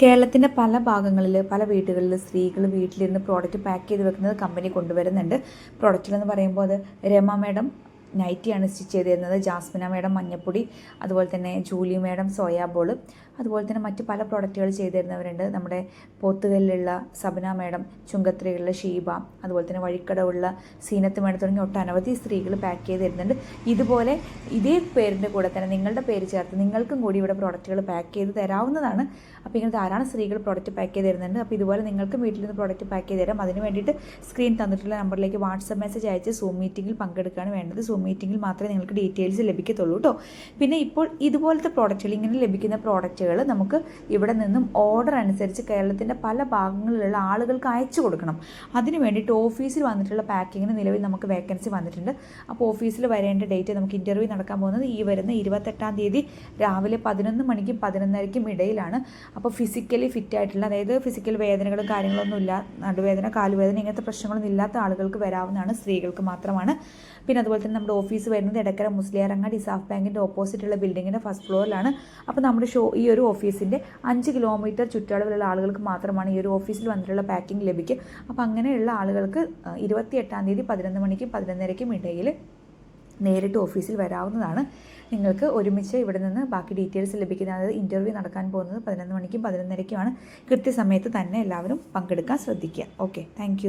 കേരളത്തിന്റെ പല ഭാഗങ്ങളിൽ പല വീടുകളിൽ സ്ത്രീകൾ വീട്ടിലിരുന്ന് പ്രോഡക്റ്റ് പാക്ക് ചെയ്ത് വെക്കുന്നത് കമ്പനി കൊണ്ടുവരുന്നുണ്ട്. പ്രോഡക്റ്റിലെന്ന് പറയുമ്പോൾ അത് രമ മേഡം നൈറ്റിയാണ് സ്റ്റിച്ച് ചെയ്തിരുന്നത്. ജാസ്മിന മേഡം മഞ്ഞപ്പൊടി അതുപോലെ തന്നെ ജൂലി മേഡം സോയാ ബോൾ അതുപോലെ തന്നെ മറ്റ് പല പ്രോഡക്റ്റുകൾ ചെയ്തിരുന്നവരുണ്ട്. നമ്മുടെ പോത്തുകല്ലുള്ള സബന മേഡം ചുങ്കത്രയുള്ള ഷീബ അതുപോലെ തന്നെ വഴിക്കടവുള്ള സീനത്ത് മേഡം തുടങ്ങി ഒട്ടനവധി സ്ത്രീകൾ പാക്ക് ചെയ്ത് തരുന്നുണ്ട് ഇതുപോലെ ഇതേ പേരിന്റെ കൂടെ തന്നെ നിങ്ങളുടെ പേര് ചേർത്ത് നിങ്ങൾക്കും കൂടി ഇവിടെ പ്രോഡക്റ്റുകൾ പാക്ക് ചെയ്ത് തരാവുന്നതാണ്. അപ്പോൾ ഇങ്ങനെ ധാരാളം സ്ത്രീകൾ പ്രോഡക്റ്റ് പാക്ക് ചെയ്ത് തരുന്നുണ്ട് അപ്പോൾ ഇതുപോലെ നിങ്ങൾക്കും വീട്ടിൽ നിന്ന് പ്രോഡക്റ്റ് പാക്ക് ചെയ്ത് തരാം. അതിന് വേണ്ടിയിട്ട് സ്ക്രീൻ തന്നിട്ടുള്ള നമ്പറിലേക്ക് വാട്സപ്പ് മെസ്സേജ് അയച്ച് സൂം മീറ്റിംഗിൽ പങ്കെടുക്കുകയാണ് വേണ്ടത്. സൂം മീറ്റിംഗിൽ മാത്രമേ നിങ്ങൾക്ക് ഡീറ്റെയിൽസ് ലഭിക്കത്തുള്ളൂ കേട്ടോ പിന്നെ ഇപ്പോൾ ഇതുപോലത്തെ പ്രോഡക്റ്റുകൾ ഇങ്ങനെ ലഭിക്കുന്ന പ്രോഡക്റ്റുകൾ നമുക്ക് ഇവിടെ നിന്നും ഓർഡർ അനുസരിച്ച് കേരളത്തിന്റെ പല ഭാഗങ്ങളിലുള്ള ആളുകൾക്ക് അയച്ചു കൊടുക്കണം. അതിന് വേണ്ടിയിട്ട് ഓഫീസിൽ വന്നിട്ടുള്ള പാക്കിങ്ങിന് നിലവിൽ നമുക്ക് വേക്കൻസി വന്നിട്ടുണ്ട്. അപ്പോൾ ഓഫീസിൽ വരേണ്ട ഡേറ്റ് നമുക്ക് ഇന്റർവ്യൂ നടക്കാൻ പോകുന്നത് ഈ വരുന്ന ഇരുപത്തെട്ടാം തീയതി രാവിലെ പതിനൊന്ന് മണിക്കും പതിനൊന്നരയ്ക്കും ഇടയിലാണ്. അപ്പോൾ ഫിസിക്കലി ഫിറ്റ് ആയിട്ടുള്ള അതായത് ഫിസിക്കൽ വേദനകളും കാര്യങ്ങളൊന്നും ഇല്ല നടുവേദന കാലുവേദന ഇങ്ങനത്തെ പ്രശ്നങ്ങളൊന്നും ഇല്ലാത്ത ആളുകൾക്ക് വരാവുന്നതാണ് സ്ത്രീകൾക്ക് മാത്രമാണ്. പിന്നെ അതുപോലെ തന്നെ നമ്മുടെ ഓഫീസ് വരുന്നത് എടക്കര മുസ്ലിയാരങ്ങാടി ഇസാഫ് ബാങ്കിന്റെ ഓപ്പോസിറ്റുള്ള ബിൽഡിങ്ങിന്റെ ഫസ്റ്റ് ഫ്ലോറിലാണ് അപ്പോൾ നമ്മുടെ ഷോ ഈ ഒരു ഓഫീസിന്റെ അഞ്ച് കിലോമീറ്റർ ചുറ്റളവിലുള്ള ആളുകൾക്ക് മാത്രമാണ് ഈ ഒരു ഓഫീസിൽ വന്നിട്ടുള്ള പാക്കിംഗ് ലഭിക്കുക. അപ്പോൾ അങ്ങനെയുള്ള ആളുകൾക്ക് ഇരുപത്തി എട്ടാം തീയതി പതിനൊന്ന് മണിക്കും പതിനൊന്നരയ്ക്കും ഇടയിൽ നേരിട്ട് ഓഫീസിൽ വരാവുന്നതാണ്. നിങ്ങൾക്ക് ഒരുമിച്ച് ഇവിടെ നിന്ന് ബാക്കി ഡീറ്റെയിൽസ് ലഭിക്കുന്ന അതായത് ഇന്റർവ്യൂ നടക്കാൻ പോകുന്നത് പതിനൊന്ന് മണിക്കും പതിനൊന്നരയ്ക്കുമാണ്. കൃത്യസമയത്ത് തന്നെ എല്ലാവരും പങ്കെടുക്കാൻ ശ്രദ്ധിക്കുക. Okay thank